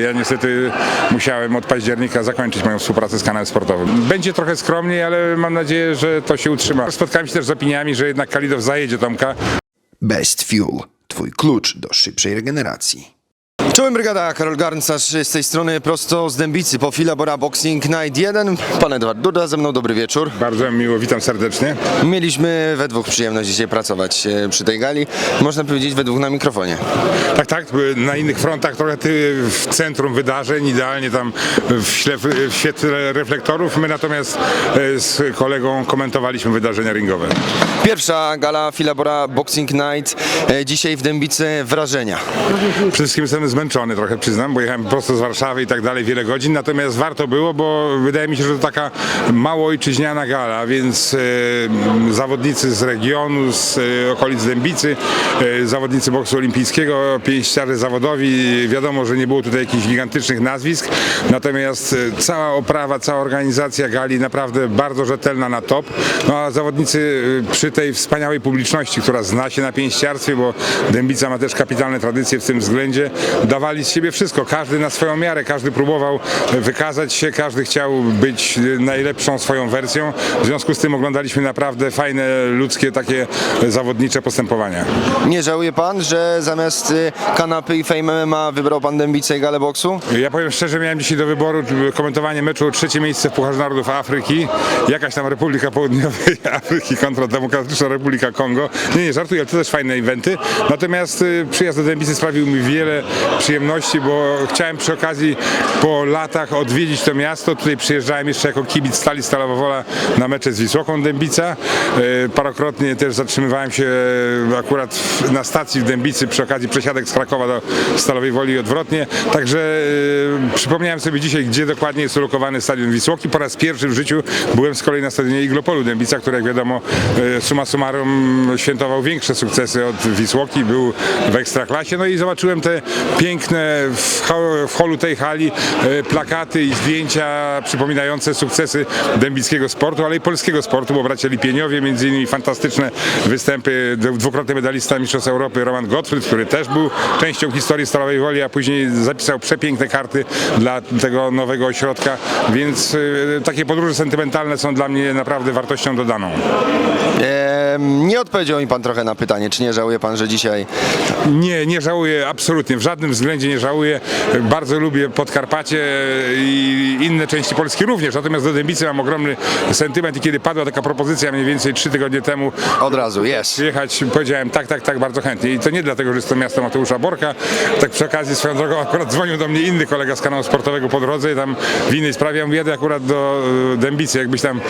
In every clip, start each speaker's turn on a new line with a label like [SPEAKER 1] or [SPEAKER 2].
[SPEAKER 1] Ja niestety musiałem od października zakończyć moją współpracę z kanałem sportowym. Będzie trochę skromniej, ale mam nadzieję, że to się utrzyma. Spotkałem się też z opiniami, że jednak Kalidow zajedzie Tomka.
[SPEAKER 2] Best Fuel. Twój klucz do szybszej regeneracji. Czołem brygada, Karol Garncarz z tej strony prosto z Dębicy po Filabora Boxing Night 1. Pan Edward Duda, ze mną dobry wieczór.
[SPEAKER 1] Bardzo miło, witam serdecznie.
[SPEAKER 2] Mieliśmy we dwóch przyjemność dzisiaj pracować e, przy tej gali. Można powiedzieć we dwóch na mikrofonie.
[SPEAKER 1] Tak, tak, na innych frontach trochę ty w centrum wydarzeń, idealnie tam w, śle, w świetle reflektorów. My natomiast e, z kolegą komentowaliśmy wydarzenia ringowe.
[SPEAKER 2] Pierwsza gala Filabora Boxing Night. e, Dzisiaj w Dębicy wrażenia.
[SPEAKER 1] Przede wszystkim jestem zmęczony trochę, przyznam, bo jechałem prosto z Warszawy i tak dalej wiele godzin, natomiast warto było, bo wydaje mi się, że to taka mało ojczyźniana gala, więc e, zawodnicy z regionu, z e, okolic Dębicy, e, zawodnicy boksu olimpijskiego, pięściarze zawodowi, wiadomo, że nie było tutaj jakichś gigantycznych nazwisk, natomiast e, cała oprawa, cała organizacja gali naprawdę bardzo rzetelna na top, no a zawodnicy e, przy tej wspaniałej publiczności, która zna się na pięściarstwie, bo Dębica ma też kapitalne tradycje w tym względzie, dawali z siebie wszystko, każdy na swoją miarę, każdy próbował wykazać się, każdy chciał być najlepszą swoją wersją, w związku z tym oglądaliśmy naprawdę fajne, ludzkie, takie zawodnicze postępowania.
[SPEAKER 2] Nie żałuje pan, że zamiast e, kanapy i Fame MMA wybrał pan Dębicę i galę boksu?
[SPEAKER 1] Ja powiem szczerze, miałem dzisiaj do wyboru komentowanie meczu trzecie miejsce w Pucharze Narodów Afryki, jakaś tam Republika Południowej Afryki kontra Demokratyczna Republika Kongo. Nie, nie, żartuję, ale to też fajne eventy. Natomiast y, przyjazd do Dębicy sprawił mi wiele przyjemności, bo chciałem przy okazji po latach odwiedzić to miasto. Tutaj przyjeżdżałem jeszcze jako kibic Stali Stalowa Wola na mecze z Wisłoką Dębica. Y, Parokrotnie też zatrzymywałem się akurat na stacji w Dębicy przy okazji przesiadek z Krakowa do Stalowej Woli i odwrotnie. Także y, przypomniałem sobie dzisiaj, gdzie dokładnie jest ulokowany stadion Wisłoki. Po raz pierwszy w życiu byłem z kolei na stadionie Iglopolu Dębica, który jak wiadomo y, summa summarum świętował większe sukcesy od Wisłoki, był w Ekstraklasie. No i zobaczyłem te piękne ho- w holu tej hali y, plakaty i zdjęcia przypominające sukcesy dębickiego sportu, ale i polskiego sportu, bo bracia Lipieniowie, między innymi fantastyczne występy, dwu- dwukrotny medalista Mistrzostw Europy Roman Gottfried, który też był częścią historii Stalowej Woli, a później zapisał przepiękne karty dla tego nowego ośrodka, więc y, takie podróże sentymentalne są dla mnie naprawdę wartością dodaną.
[SPEAKER 2] Nie odpowiedział mi pan trochę na pytanie, czy nie żałuje pan, że dzisiaj
[SPEAKER 1] Nie, nie żałuję absolutnie, w żadnym względzie nie żałuję. Bardzo lubię Podkarpacie i inne części Polski również, natomiast do Dębicy mam ogromny sentyment i kiedy padła taka propozycja mniej więcej trzy tygodnie temu,
[SPEAKER 2] od razu jest.
[SPEAKER 1] przyjechać, powiedziałem tak, tak, tak, bardzo chętnie. I to nie dlatego, że jest to miasto Mateusza Borka. Tak przy okazji swoją drogą akurat dzwonił do mnie inny kolega z kanału sportowego po drodze i tam w innej sprawie. Ja mówię, jadę akurat do e, Dębicy. Jakbyś tam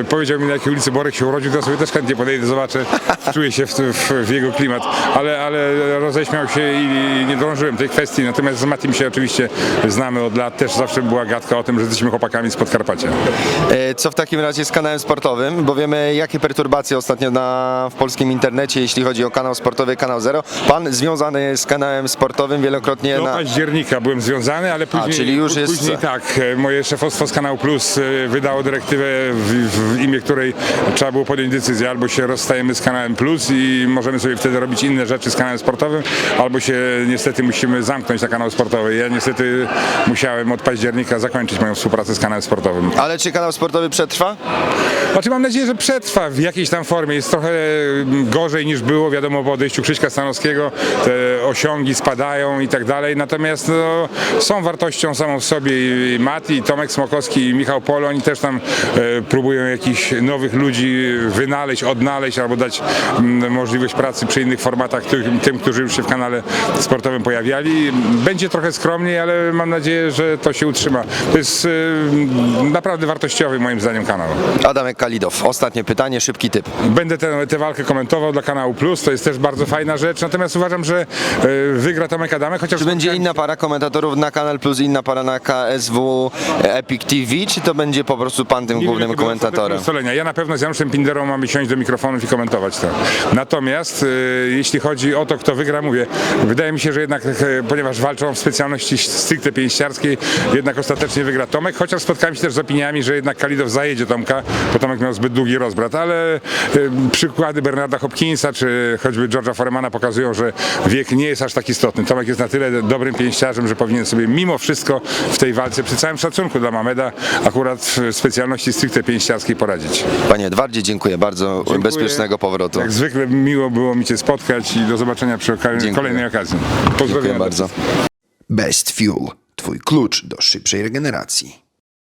[SPEAKER 1] e, powiedział mi, na jakiej ulicy Borek się urodził, to sobie też chętnie podejdę, zobaczę, czuję się w, w, w jego klimat. Ale, ale roześmiał się i nie drążyłem tej kwestii. Natomiast z Matim się oczywiście znamy od lat. Też zawsze była gadka o tym, że jesteśmy chłopakami z Podkarpacia.
[SPEAKER 2] E, Co w takim razie z kanałem sportowym? Bo wiemy, jakie perturbacje ostatnio na, w polskim internecie, jeśli chodzi o kanał sportowy, kanał Zero. Pan związany z kanałem sportowym wielokrotnie
[SPEAKER 1] Do
[SPEAKER 2] na...
[SPEAKER 1] października byłem związany, ale później,
[SPEAKER 2] czyli już jest-
[SPEAKER 1] później tak, e, moje szefostwo z Kanał Plus e, wydało dyrektywę, w, w imię której trzeba było podjąć decyzję, albo się rozstajemy z Kanałem Plus i możemy sobie wtedy robić inne rzeczy z kanałem sportowym, albo się niestety musimy zamknąć na kanał sportowy. Ja niestety musiałem od października zakończyć moją współpracę z kanałem sportowym.
[SPEAKER 2] Ale czy kanał sportowy przetrwa?
[SPEAKER 1] Znaczy mam nadzieję, że przetrwa w jakiejś tam formie. Jest trochę mm, gorzej niż było, wiadomo, po odejściu Krzyśka Stanowskiego. Te osiągi spadają i tak dalej. Natomiast no, są wartością samą w sobie i Mati, i Tomek Smokowski, i Michał Polo. Oni też tam e, próbują jakichś nowych ludzi wynaleźć, odnaleźć albo dać mm, możliwość pracy przy innych formatach tym, tym, którzy już się w kanale sportowym pojawiali. Będzie trochę skromniej, ale mam nadzieję, że to się utrzyma. To jest e, naprawdę wartościowy moim zdaniem kanał.
[SPEAKER 2] Adamek Kalidow. Ostatnie pytanie, szybki typ.
[SPEAKER 1] Będę tę tę walkę komentował dla kanału Plus, to jest też bardzo fajna rzecz, natomiast uważam, że e, wygra Tomek Adamek, chociaż...
[SPEAKER 2] Czy będzie inna para komentatorów na Kanal Plus, inna para na KSW Epic TV, czy to będzie po prostu pan tym
[SPEAKER 1] Nie
[SPEAKER 2] głównym komentatorem?
[SPEAKER 1] Ja na pewno z Januszem Pinderą mamy siąść do mikrofonu i komentować to. Natomiast e, jeśli chodzi o to, kto wygra, mówię, wydaje mi się, że jednak, e, ponieważ walczą w specjalności stricte pięściarskiej, jednak ostatecznie wygra Tomek, chociaż spotkałem się też z opiniami, że jednak Kalidow zajedzie Tomka, bo Tomek miał zbyt długi rozbrat, ale e, przykłady Bernarda Hopkinsa czy choćby George'a Foremana pokazują, że wiek nie jest aż tak istotny. Tomek jest na tyle dobrym pięściarzem, że powinien sobie mimo wszystko w tej walce, przy całym szacunku dla Mameda, akurat w specjalności stricte pięściarskiej poradzić.
[SPEAKER 2] Panie Edwardzie, dziękuję bardzo.
[SPEAKER 1] Dziękuję.
[SPEAKER 2] Bezpiecznego powrotu.
[SPEAKER 1] Jak zwykle miło było mi Cię spotkać i do zobaczenia przy
[SPEAKER 2] Dziękuję.
[SPEAKER 1] kolejnej okazji. Pozdrawiam
[SPEAKER 2] Dziękuję bardzo. Best Fuel. Twój klucz do szybszej regeneracji.